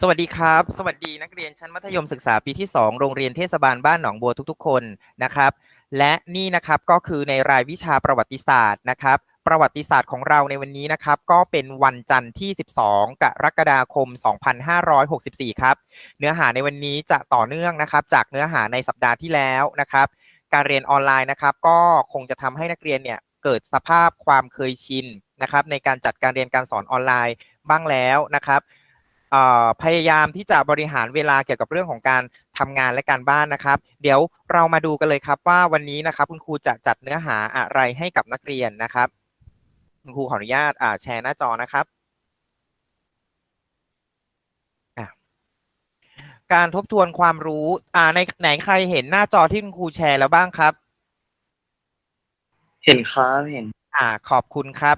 สวัสดีครับ สวัสดีนักเรียนชั้นมัธยมศึกษาปีที่ 2 โรงเรียนเทศบาลบ้านหนองบัวทุกๆ คนนะครับ และนี่นะครับก็คือในรายวิชาประวัติศาสตร์นะครับประวัติศาสตร์ของเราในวันนี้นะครับก็เป็นวันจันทร์ที่ 12 กรกฎาคม 2564 ครับ เนื้อหาในวันนี้จะต่อเนื่องนะครับ จากเนื้อหาในสัปดาห์ที่แล้วนะครับ การเรียนออนไลน์นะครับ ก็คงจะทำให้นักเรียนเนี่ยเกิดสภาพความเคยชินนะครับ ในการจัดการเรียนการสอนออนไลน์บ้างแล้วนะครับ พยายามที่จะบริหารเวลาเกี่ยวกับเรื่องของการทำงานและการบ้านนะครับ เดี๋ยวเรามาดูกันเลยครับว่าวันนี้นะครับคุณครูจะจัดเนื้อหาอะไรให้กับนักเรียนนะครับ คุณครูขออนุญาตอ่าแชร์หน้าจอนะครับอะการทบทวนความรู้ อ่า ในไหนใครเห็นหน้าจอที่คุณครูแชร์แล้วบ้างครับ เห็นครับ เห็น อ่า ขอบคุณครับ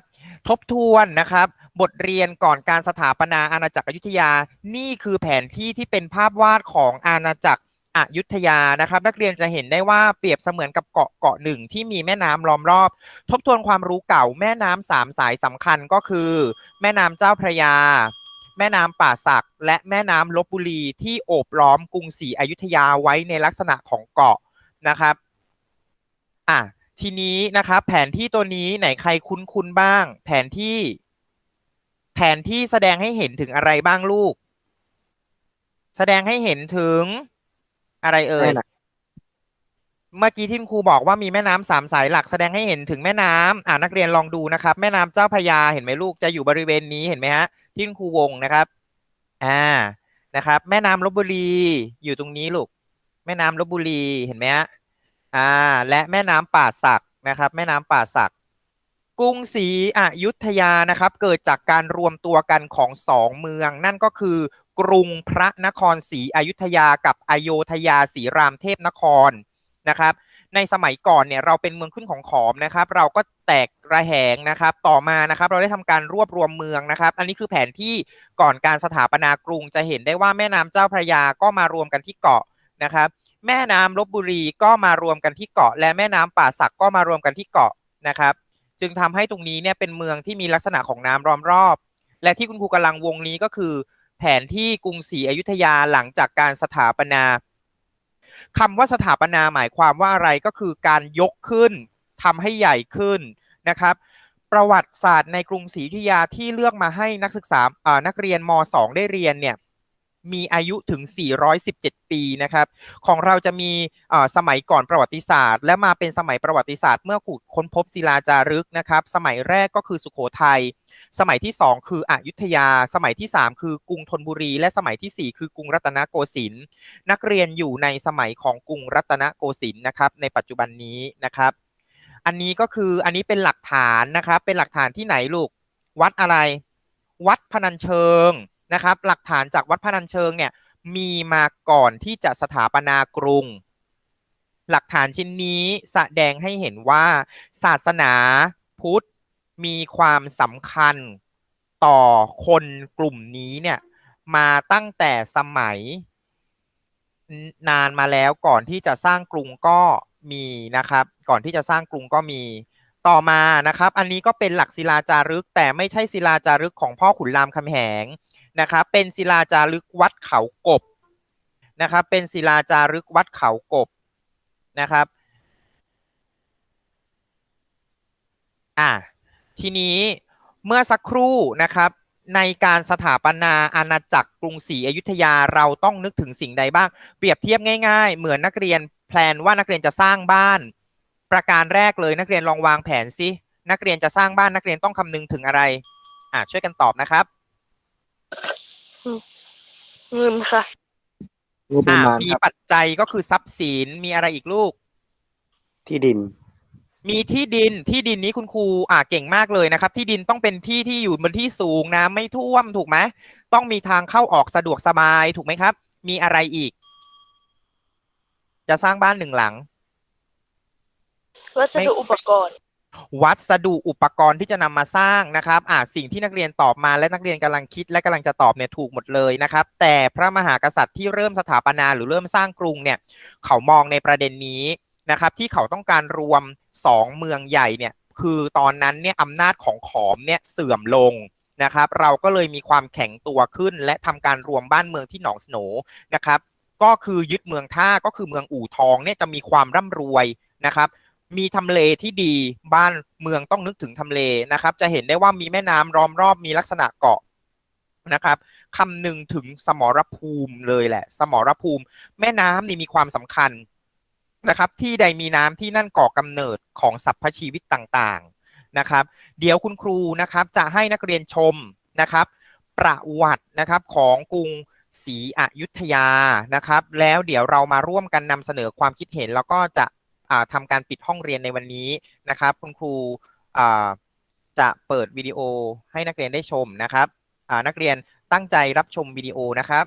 ทบทวนนะครับ บทเรียนก่อนการสถาปนาอาณาจักรอยุธยา นี่คือแผนที่ที่เป็นภาพวาดของอาณาจักรอยุธยานะครับ นักเรียนจะเห็นได้ว่าเปรียบเสมือนกับเกาะเกาะหนึ่งที่มีแม่น้ำล้อมรอบ ทบทวนความรู้เก่าแม่น้ำสามสายสำคัญก็คือ แม่น้ำเจ้าพระยา แม่น้ำป่าสัก และแม่น้ำลบบุรีที่โอบล้อมกรุงศรีอยุธยาไว้ในลักษณะของเกาะนะครับอะ ทีนี้นะครับแผนที่ตัวนี้ไหนใครคุ้นๆบ้าง แผนที่ แผนที่แสดงให้เห็นถึงอะไรบ้างลูก แสดงให้เห็นถึงอะไรเอ่ยแม่น้เมื่อกี้ที่คุณครูบอกว่ามีแม่น้ำสามสายหลักแสดงให้เห็นถึงแม่น้ำอ่านักเรียนลองดูนะครับ แม่น้ำเจ้าพระยาเห็นไหมลูกจะอยู่บริเวณนี้เห็นไหมฮะที่คุณครูวงนะครับ อ่านะครับ แม่น้ำลบบุรีอยู่ตรงนี้ลูก แม่น้ำลบบุรีเห็นไหมฮะ อ่าและแม่น้ำป่าสักนะครับ แม่น้ำป่าสักกรุงศรีอยุธยานะครับ เกิดจากการรวมตัวกันของสองเมือง นั่นก็คือกรุงพระนครศรีอยุธยากับอโยธยาศรีรามเทพนครนะครับ ในสมัยก่อนเนี่ยเราเป็นเมืองขึ้นของขอมนะครับ เราก็แตกระแหงนะครับ ต่อมานะครับ เราได้ทำการรวบรวมเมืองนะครับ อันนี้คือแผนที่ก่อนการสถาปนากรุงจะเห็นได้ว่าแม่น้ำเจ้าพระยาก็มารวมกันที่เกาะนะครับ แม่น้ำลบบุรีก็มารวมกันที่เกาะ และแม่น้ำป่าสักก็มารวมกันที่เกาะนะครับ จึงทำให้ตรงนี้เนี่ยเป็นเมืองที่มีลักษณะของน้ำล้อมรอบ และที่คุณครูกำลังวงนี้ก็คือ แผนที่กรุงศรีอยุธยาหลังจากการสถาปนาคำว่าสถาปนาหมายความว่าอะไรก็คือการยกขึ้นทำให้ใหญ่ขึ้นนะครับ ประวัติศาสตร์ในกรุงศรีอยุธยาที่เลือกมาให้นักศึกษาอ่านักเรียนม .2 ได้เรียนเนี่ย มีอายุถึง 417 ปีนะครับ ของเราจะมีสมัยก่อนประวัติศาสตร์ และมาเป็นสมัยประวัติศาสตร์เมื่อขุดค้นพบศิลาจารึกนะครับ สมัยแรกก็คือสุโขทัย สมัยที่ 2 คืออยุธยา สมัยที่ 3 คือกรุงธนบุรี และสมัยทีสี่ 4 คือกรุงรัตนโกสินทร์ นักเรียนอยู่ในสมัยของกรุงรัตนโกสินทร์นะครับ ในปัจจุบันนี้นะครับ อันนี้ก็คืออันนี้เป็นหลักฐานนะครับ เป็นหลักฐานที่ไหนลูก วัดอะไร วัดพนัญเชิง นะครับหลักฐานจากวัดพนัญเชิงเนี่ยมีมาก่อนที่จะสถาปนากรุง หลักฐานชิ้นนี้แสดงให้เห็นว่า ศาสนาพุทธมีความสำคัญต่อคนกลุ่มนี้เนี่ยมาตั้งแต่สมัยนานมาแล้วก่อนที่จะสร้างกรุงก็มีนะครับ ก่อนที่จะสร้างกรุงก็มีต่อมานะครับ อันนี้ก็เป็นหลักศิลาจารึกแต่ไม่ใช่ศิลาจารึกของพ่อขุนรามคำแหง นะครับเป็นศิลาจารึกวัดเขากบนะครับเป็นศิลาจารึกวัดเขากบนะครับอะทีนี้เมื่อสักครู่นะครับในการสถาปนาอาณาจักรกรุงศรีอยุธยาเราต้องนึกถึงสิ่งใดบ้าง เปรียบเทียบง่าย ๆ เหมือนนักเรียนแพลนว่านักเรียนจะสร้างบ้าน ประการแรกเลยนักเรียนลองวางแผนสินักเรียนจะสร้างบ้านนักเรียนต้องคำนึงถึงอะไรอะช่วยกันตอบนะครับ เงินค่ะงบประอะมาณมีครับปัจจัยก็คือทรัพย์สินมีอะไรอีกลูก ที่ดิน มีที่ดินที่ดินนี้คุณครูอ่าเก่งมากเลยนะครับ ที่ดินต้องเป็นที่ที่อยู่บนที่สูงน้ำไม่ท่วมถูกไหมต้องมีทางเข้าออกสะดวกสบายถูกไหมครับ มีอะไรอีก จะสร้างบ้านหนึ่งหลัง วัสดุอุปกรณ์ วัสดุอุปกรณ์ที่จะนำมาสร้างนะครับอ่าสิ่งที่นักเรียนตอบมาและนักเรียนกำลังคิดและกำลังจะตอบเนี่ยถูกหมดเลยนะครับ แต่พระมหากษัตริย์ที่เริ่มสถาปนาหรือเริ่มสร้างกรุงเนี่ยเขามองในประเด็นนี้นะครับที่เขาต้องการรวมสองเมืองใหญ่เนี่ยคือตอนนั้นเนี่ยอำนาจของขอมเนี่ยเสื่อมลงนะครับ เราก็เลยมีความแข็งตัวขึ้น และทำการรวมบ้านเมืองที่หนองสโหนนะครับ ก็คือยึดเมืองท่าก็คือเมืองอู่ทองเนี่ยจะมีความร่ำรวยนะครับ มีทำเลที่ดีบ้านเมืองต้องนึกถึงทำเลนะครับ จะเห็นได้ว่ามีแม่น้ำล้อมรอบมีลักษณะเกาะนะครับคำหนึ่งถึงสมรภูมิเลยแหละ สมรภูมิ แม่น้ำนี่มีความสำคัญนะครับ ที่ใดมีน้ำที่นั่นก่อกำเนิดของสรรพชีวิตต่างๆนะครับ เดี๋ยวคุณครูนะครับจะให้นักเรียนชมนะครับ ประวัตินะครับของกรุงศรีอยุธยานะครับ แล้วเดี๋ยวเรามาร่วมกันนำเสนอความคิดเห็นแล้วก็จะ อ่าทำการปิดห้องเรียนในวันนี้นะครับ คุณครูอ่าจะเปิดวิดีโอให้นักเรียนได้ชมนะครับอ่านักเรียนตั้งใจรับชมวิดีโอนะครับ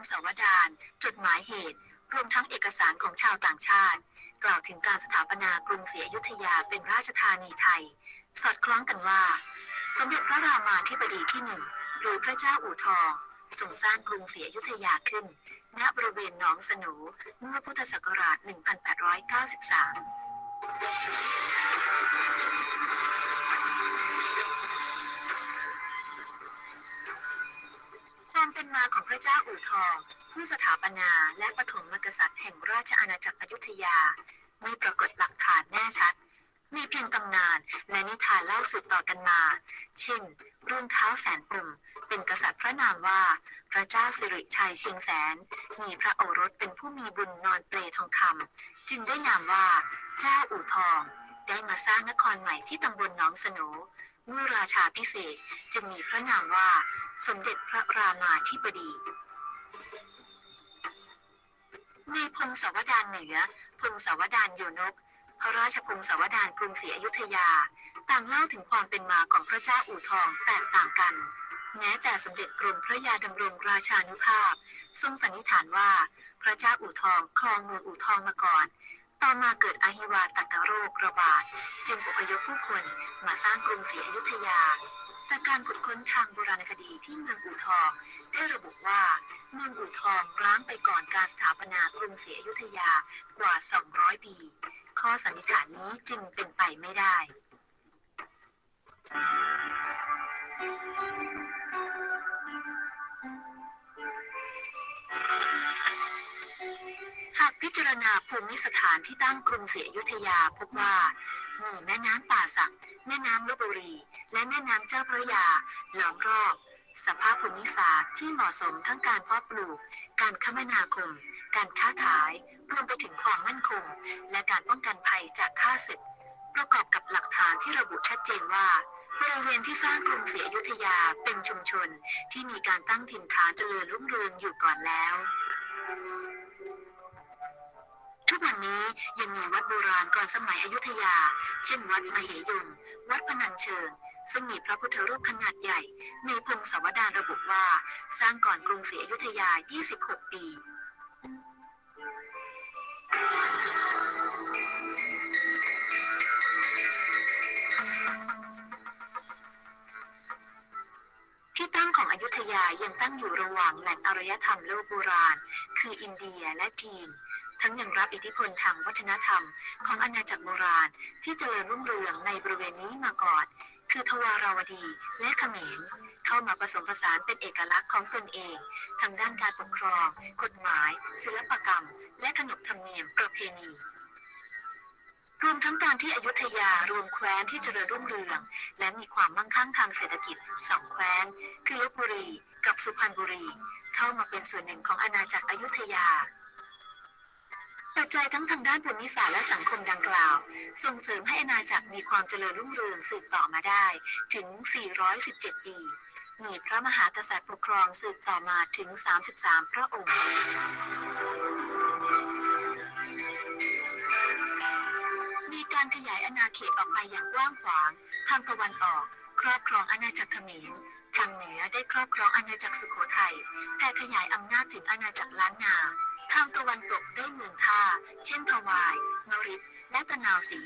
งศาวดาร จดหมายเหตุ รวมทั้งเอกสารของชาวต่างชาติ กล่าวถึงการสถาปนากรุงศรีอยุธยาเป็นราชธานีไทย สอดคล้องกันว่า สมเด็จพระรามาธิบดีที่หนึ่งหรือพระเจ้าอู่ทองทรงสร้างกรุงศรีอยุธยาขึ้น ณ บริเวณหนองสนูเมื่อพุทธศักราช 1893 ความเป็นมาของพระเจ้าอู่ทอง ผู้สถาปนาและปฐมมกษัตริย์แห่งราชอาณาจักรอยุธยา ไม่ปรากฏหลักฐานแน่ชัด มีเพียงตำนานและนิทานเล่าสืบต่อกันมา เช่นรื่งเท้าแสนปุ่ม เป็นกษัตริย์พระนามว่า พระเจ้าสิริชัยเชียงแสน มีพระโอรสเป็นผู้มีบุญนอนเปลทองคำจึงได้นามว่า เจ้าอู่ทอง ได้มาสร้างนครใหม่ที่ตำบลหนองสนู เมื่อราชาพิเศษจึงมีพระนามว่าสมเด็จพระรามาธิบดีในพงศาวดารเหนือ พงศาวดารโยนก พระราชพงศาวดารกรุงศรีอยุธยา ต่างเล่าถึงความเป็นมาของพระเจ้าอู่ทองแตกต่างกัน แม้แต่สมเด็จกรมพระยาดำรงราชานุภาพ ทรงสันนิษฐานว่า พระเจ้าอู่ทองครองเมืองอู่ทองมาก่อน ต่อมาเกิดอหิวาตกโรคระบาด จึงอพยพผู้คนมาสร้างกรุงศรีอยุธยา แต่การขุดค้นทางโบราณคดีที่เมืองอู่ทอง ได้ระบุว่าเมืองอู่ทองร้างไปก่อนการสถาปนากรุงศรีอยุธยากว่า 200 ปี ข้อสันนิษฐานนี้จึงเป็นไปไม่ได้ จารณาภูมิสถานที่ตั้งกรุงศรีอยุธยาพบว่า มีแม่น้ำป่าสัก แม่น้ำลบบุรี และแม่น้ำเจ้าพระยาล้อมรอบ สภาพภูมิศาสตร์ที่เหมาะสมทั้งการเพาะปลูก การคมนาคม การค้าขาย รวมไปถึงความมั่นคง และการป้องกันภัยจากข้าศึก ประกอบกับหลักฐานที่ระบุชัดเจนว่าบริเวณที่สร้างกรุงศรีอยุธยาเป็นชุมชนที่มีการตั้งถิ่นฐานเจริญรุ่งเรืองอยู่ก่อนแล้ว ทุกวันนี้ยังมีวัดโบราณก่อนสมัยอยุธยา เช่นวัดมเหยงวัดพนัญเชิง ซึ่งมีพระพุทธรูปขนาดใหญ่ ในพงศาวดารระบุว่า สร้างก่อนกรุงศรีอยุธยา 26 ปีที่ตั้งของอยุธยายังตั้งอยู่ระหว่างแหล่งอารยธรรมโลกโบราณ คืออินเดียและจีน ทั้งยังรับอิทธิพลทางวัฒนธรรม ของอาณาจักรโบราณ ที่เจริญรุ่งเรืองในบริเวณนี้มาก่อน คือทวาราวดีและเขมร เข้ามาผสมผสานเป็นเอกลักษณ์ของตนเองทางด้านการปกครอง กฎหมาย ศิลปกรรม และขนบธรรมเนียมประเพณีรวมทั้งการที่อยุธยารวมแคว้นที่เจริญรุ่งเรือง และมีความมั่งคั่งทางเศรษฐกิจสองแคว้น คือลบบุรี กับสุพรรณบุรี เข้ามาเป็นส่วนหนึ่งของอาณาจักรอยุธยา ปัจจัยทั้งทางด้านภูมิศาสตร์และสังคมดังกล่าว ส่งเสริมให้อนาจักรมีความเจริญรุ่งเรืองสืบต่อมาได้ถึง 417 ปี มีพระมหากษัตริย์ปกครองสืบต่อมาถึง 33 พระองค์มีการขยายอาณาเขตออกไปอย่างกว้างขวาง ทางตะวันออก ครอบครองอาณาจักรเขมร ทางเหนือได้ครอบครองอาณาจักรสุโขทัยแผ่ขยายอำนาจถึงอาณาจักรล้านนา ทางตะวันตกได้เมืองท่า เช่นทวาย นริศและตะนาวศรี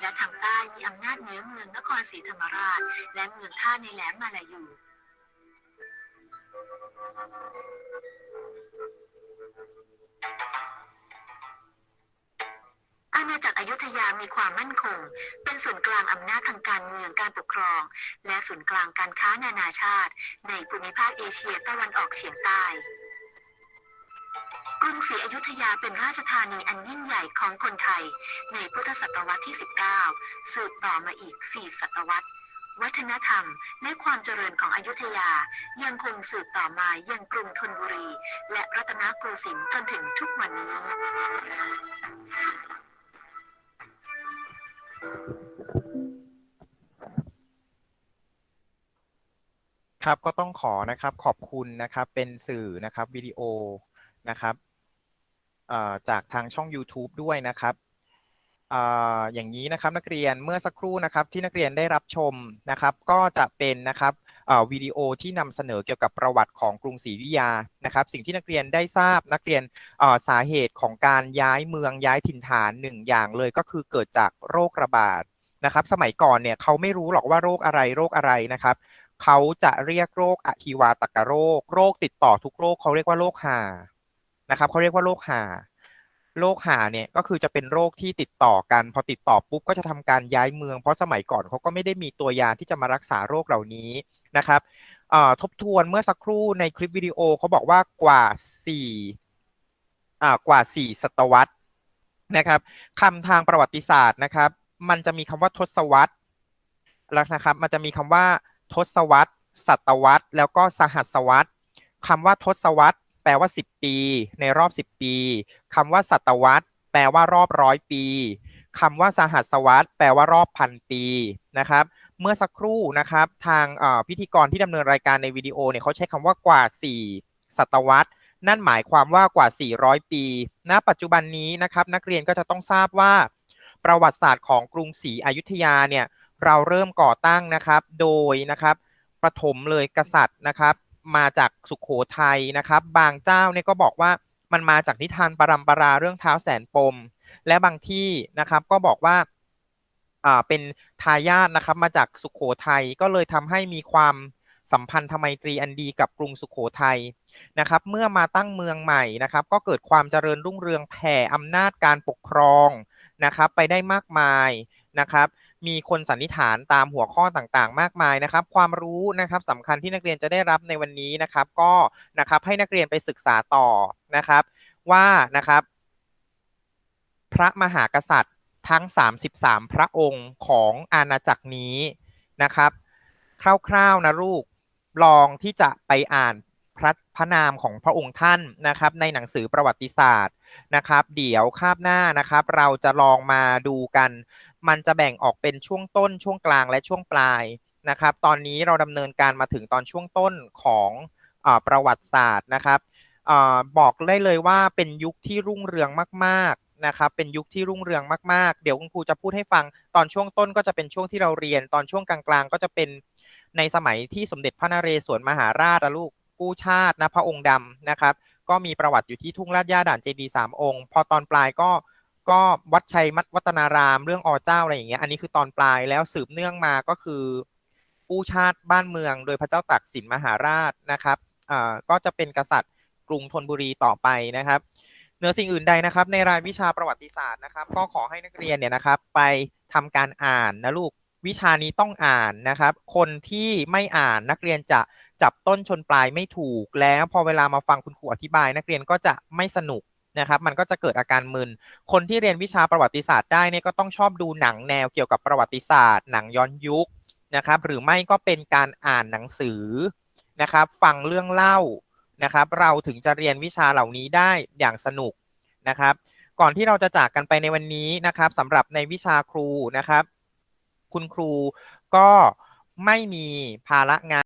และทางใต้มีอำนาจเหนือเมืองนครศรีธรรมราช และเมืองท่าในแหลมมาลายู อาณาจักรอยุธยามีความมั่นคง เป็นศูนย์กลางอำนาจทางการเมืองการปกครอง และศูนย์กลางการค้านานาชาติ ในภูมิภาคเอเชียตะวันออกเฉียงใต้กรุงศรีอยุธยาเป็นราชธานีอันยิ่งใหญ่ของคนไทย ในพุทธศตวรรษที่ 19 สืบต่อมาอีก 4 ศตวรรษ วัฒนธรรม และความเจริญของอยุธยา ยังคงสืบต่อมายังกรุงธนบุรี และรัตนโกสินทร์จนถึงทุกวันนี้ ครับก็ต้องขอนะครับขอบคุณนะครับเป็นสื่อนะครับวิดีโอนะครับจากทางช่อง YouTube ด้วยนะครับอย่างนี้นะครับนักเรียนเมื่อสักครู่นะครับที่นักเรียนได้รับชมนะครับ ก็จะเป็นนะครับวิดีโอที่นำเสนอเกี่ยวกับประวัติของกรุงศรีอยุธยานะครับ สิ่งที่นักเรียนได้ทราบนักเรียนสาเหตุของการย้ายเมืองย้ายถิ่นฐานหนึ่งอย่างเลยก็คือเกิดจากโรคระบาดนะครับ สมัยก่อนเนี่ยเขาไม่รู้หรอกว่าโรคอะไรโรคอะไรนะครับ เขาจะเรียกโรคอหิวาตกโรค โรคติดต่อทุกโรคเขาเรียกว่าโรคหานะครับเขาเรียกว่าโรคหาโรคหาเนี่ยก็คือจะเป็นโรคที่ติดต่อกัน พอติดต่อปุ๊บก็จะทำการย้ายเมือง เพราะสมัยก่อนเขาก็ไม่ได้มีตัวยาที่จะมารักษาโรคเหล่านี้นะครับทบทวนเมื่อสักครู่ในคลิปวิดีโอเขาบอกว่ากว่าสี่อ่ากว่าสี่ศตวรรษนะครับคำทางประวัติศาสตร์นะครับ มันจะมีคำว่าทศวรรษแล้วนะครับ มันจะมีคำว่า ทศวรรษศตวรรษ แล้วก็สหัสวรรษคำว่าทศวรรษแปลว่า 10 ปี ในรอบ 10 ปีคำว่าศตวรรษ แปลว่ารอบร้อยปีคำว่าสหัสวรรษแปลว่ารอบพันปีนะครับ เมื่อสักครู่นะครับ ทางพิธีกรที่ดำเนินรายการในวิดีโอเนี่ยเขาใช้คำว่ากว่า 4 ศตวรรษ นั่นหมายความว่ากว่า 400 ปี ณ ปัจจุบันนี้นะครับ นักเรียนก็จะต้องทราบว่า ประวัติศาสตร์ของกรุงศรีอยุธยาเนี่ย เราเริ่มก่อตั้งนะครับ โดยนะครับประถมเลยกษัตริย์นะครับ มาจากสุขโขทัยนะครับ บางเจ้าเนี่ยก็บอกว่ามันมาจากนิทานปรัมปราเรื่องเท้าแสนปม และบางที่นะครับก็บอกว่าอ่าเป็นทายาทนะครับมาจากสุขโขทัยก็เลยทำให้มีความสัมพันธไมตรีอันดีกับกรุงสุขโขทัยนะครับ เมื่อมาตั้งเมืองใหม่นะครับ ก็เกิดความเจริญรุ่งเรืองแผ่อำนาจการปกครองนะครับ ไปได้มากมายนะครับ มีคนสันนิษฐานตามหัวข้อต่างๆ มากมายนะครับ ความรู้นะครับสำคัญที่นักเรียนจะได้รับในวันนี้นะครับ ก็นะครับให้นักเรียนไปศึกษาต่อนะครับ ว่านะครับ พระมหากษัตริย์ทั้ง 33 พระองค์ของอาณาจักรนี้นะครับ คร่าวๆนะลูกลองที่จะไปอ่านพระพระนามของพระองค์ท่านนะครับ ในหนังสือประวัติศาสตร์นะครับ เดี๋ยวคาบหน้านะครับ เราจะลองมาดูกัน มันจะแบ่งออกเป็นช่วงต้นช่วงกลางและช่วงปลายนะครับ ตอนนี้เราดำเนินการมาถึงตอนช่วงต้นของอประวัติศาสตร์นะครับอบอกได้เลยว่าเป็นยุคที่รุ่งเรืองมากๆนะครับเป็นยุคที่รุ่งเรืองมากๆ เดี๋ยวคุณครูจะพูดให้ฟังตอนช่วงต้นก็จะเป็นช่วงที่เราเรียน ตอนช่วงกลางๆ ก็จะเป็นในสมัยที่สมเด็จพระนเรศวรมหาราชอะลูกกู้ชาตินะพระองค์ดำนะครับ ก็มีประวัติอยู่ที่ทุ่งลาดย่าด่านเจดีสามองค์ พอตอนปลายก็ ก็วัดชัยมัตวัฒนารามเรื่องอเจ้าอะไรอย่างเงี้ยอันนี้คือตอนปลายแล้วสืบเนื่องมาก็คือกู้ชาติบ้านเมือง โดยพระเจ้าตากสินมหาราชนะครับอ่าก็จะเป็นกษัตริย์กรุงธนบุรีต่อไปนะครับเหนือสิ่งอื่นใดนะครับ ในรายวิชาประวัติศาสตร์นะครับ ก็ขอให้นักเรียนเนี่ยนะครับ ไปทำการอ่านนะลูกวิชานี้ต้องอ่านนะครับ คนที่ไม่อ่านนักเรียนจะจับต้นชนปลายไม่ถูก แล้วพอเวลามาฟังคุณครูอธิบาย นักเรียนก็จะไม่สนุก นะครับมันก็จะเกิดอาการมึน คนที่เรียนวิชาประวัติศาสตร์ได้เนี่ยก็ต้องชอบดูหนังแนวเกี่ยวกับประวัติศาสตร์ หนังย้อนยุคนะครับหรือไม่ก็เป็นการอ่านหนังสือนะครับฟังเรื่องเล่านะครับเราถึงจะเรียนวิชาเหล่านี้ได้อย่างสนุกนะครับ ก่อนที่เราจะจากกันไปในวันนี้นะครับสำหรับในวิชาครูนะครับ คุณครูก็ไม่มีภาระงาน